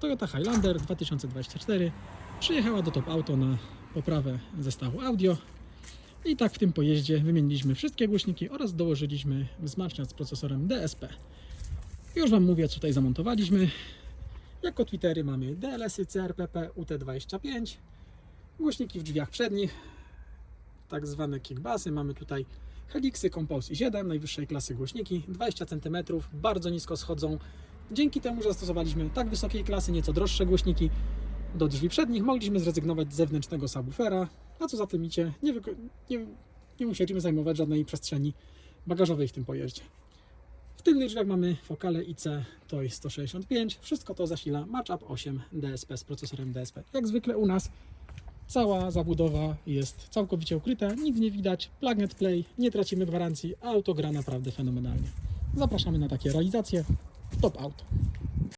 Toyota Highlander 2024 przyjechała do Top Auto na poprawę zestawu audio. I tak w tym pojeździe wymieniliśmy wszystkie głośniki oraz dołożyliśmy wzmacniacz z procesorem DSP. Już Wam mówię, co tutaj zamontowaliśmy. Jako Twittery mamy DLS-y CRPP UT25, głośniki w drzwiach przednich, tak zwane kickbassy. Mamy tutaj Helixy Compose i7, najwyższej klasy głośniki, 20 cm, bardzo nisko schodzą. Dzięki temu, że zastosowaliśmy tak wysokiej klasy, nieco droższe głośniki do drzwi przednich, mogliśmy zrezygnować z zewnętrznego subwoofera, a co za tym idzie, nie, nie, nie musieliśmy zajmować żadnej przestrzeni bagażowej w tym pojeździe. W tylnych drzwiach mamy Focale IC TOI 165. Wszystko to zasila Matchup 8 DSP z procesorem DSP. Jak zwykle u nas cała zabudowa jest całkowicie ukryta, nic nie widać, plug and play, nie tracimy gwarancji, a auto gra naprawdę fenomenalnie. Zapraszamy na takie realizacje. Top Auto.